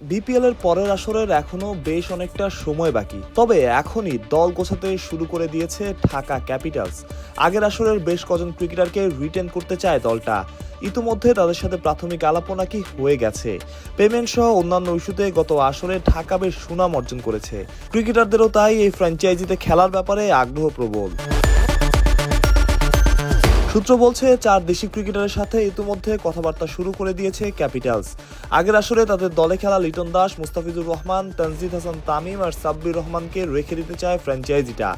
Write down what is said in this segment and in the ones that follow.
BPL এর পরের আসরের এখনও বেশ অনেকটা সময় বাকি। তবে এখনই দল গোছাতে শুরু করে দিয়েছে ঢাকা ক্যাপিটালস। আগের আসরের বেশ কজন ক্রিকেটারকে রিটেন করতে চায় দলটা। ইতিমধ্যে তাদের সাথে প্রাথমিক আলাপও নাকি হয়ে গেছে। পেমেন্ট সহ অন্যান্য ইস্যুতে গত আসরে ঢাকা বেশ সুনাম অর্জন করেছে। ক্রিকেটারদেরও তাই এই ফ্র্যাঞ্চাইজিতে খেলার ব্যাপারে আগ্রহ প্রবল। সূত্র বলছে, চার দেশি ক্রিকেটারের সাথে ইতিমধ্যে কথাবার্তা শুরু করে দিয়েছে ক্যাপিটালস। আগের আসরে তাদের দলে খেলা লিটন দাস, মুস্তাফিজুর রহমান, তানজিদ হাসান তামিম আর সাব্বির রহমানকে রেখে দিতে চায় ফ্র্যাঞ্চাইজিটা।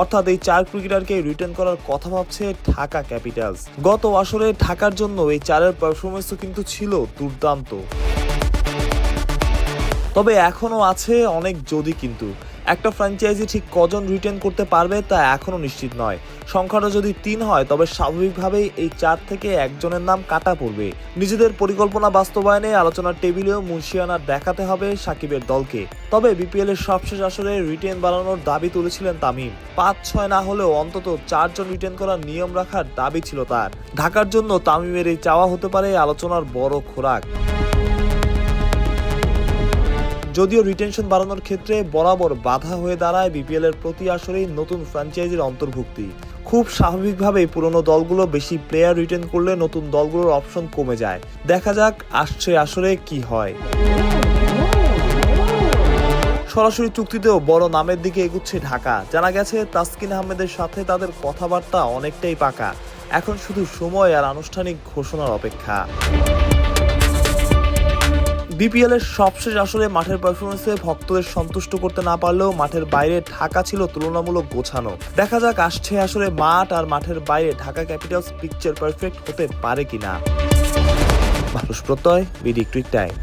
অর্থাৎ এই চার ক্রিকেটারকে রিটার্ন করার কথা ভাবছে ঢাকা ক্যাপিটালস। গত আসরে ঢাকার জন্য এই চারের পারফরমেন্সও কিন্তু ছিল দুর্দান্ত। তবে এখনও আছে অনেক যদি কিন্তু। একটা ফ্র্যাঞ্চাইজি ঠিক কজন রিটেন করতে পারবে তা এখনও নিশ্চিত নয়। সংখ্যাটা যদি তিন হয়, তবে স্বাভাবিকভাবেই এই চার থেকে একজনের নাম কাটা পড়বে। নিজেদের পরিকল্পনা বাস্তবায়নে আলোচনার টেবিলেও মুন্সিয়ানা দেখাতে হবে সাকিবের দলকে। তবে বিপিএল এর সবশেষ আসরে রিটেন বাড়ানোর দাবি তুলেছিলেন তামিম। পাঁচ ছয় না হলেও অন্তত চারজন রিটেন করার নিয়ম রাখার দাবি ছিল তার। ঢাকার জন্য তামিমের এই চাওয়া হতে পারে আলোচনার বড় খোরাক। যদিও রিটেনশন বাড়ানোর ক্ষেত্রে বরাবর বাধা হয়ে দাঁড়ায় বিপিএল এর প্রতি আসরেই নতুন ফ্র্যাঞ্চাইজির অন্তর্ভুক্তি। খুব স্বাভাবিকভাবেই পুরনো দলগুলো বেশি প্লেয়ার রিটেন করলে নতুন দলগুলোর অপশন কমে যায়। দেখা যাক আসছে আসরে কি হয়। সরাসরি চুক্তিতেও বড় নামের দিকে এগুচ্ছে ঢাকা। জানা গেছে, তাসকিন আহমেদের সাথে তাদের কথাবার্তা অনেকটাই পাকা। এখন শুধু সময় আর আনুষ্ঠানিক ঘোষণার অপেক্ষা। বিপিএল এর সবশেষ আসলে মাঠের পারফরমেন্সে ভক্তদের সন্তুষ্ট করতে না পারলেও মাঠের বাইরে ঢাকা ছিল তুলনামূলক গোছানো। দেখা যাক আসছে আসলে মাঠ আর মাঠের বাইরে ঢাকা ক্যাপিটালস পিকচার পারফেক্ট হতে পারে কিনা। মানুষ প্রত্যয়, বিডি টাইম।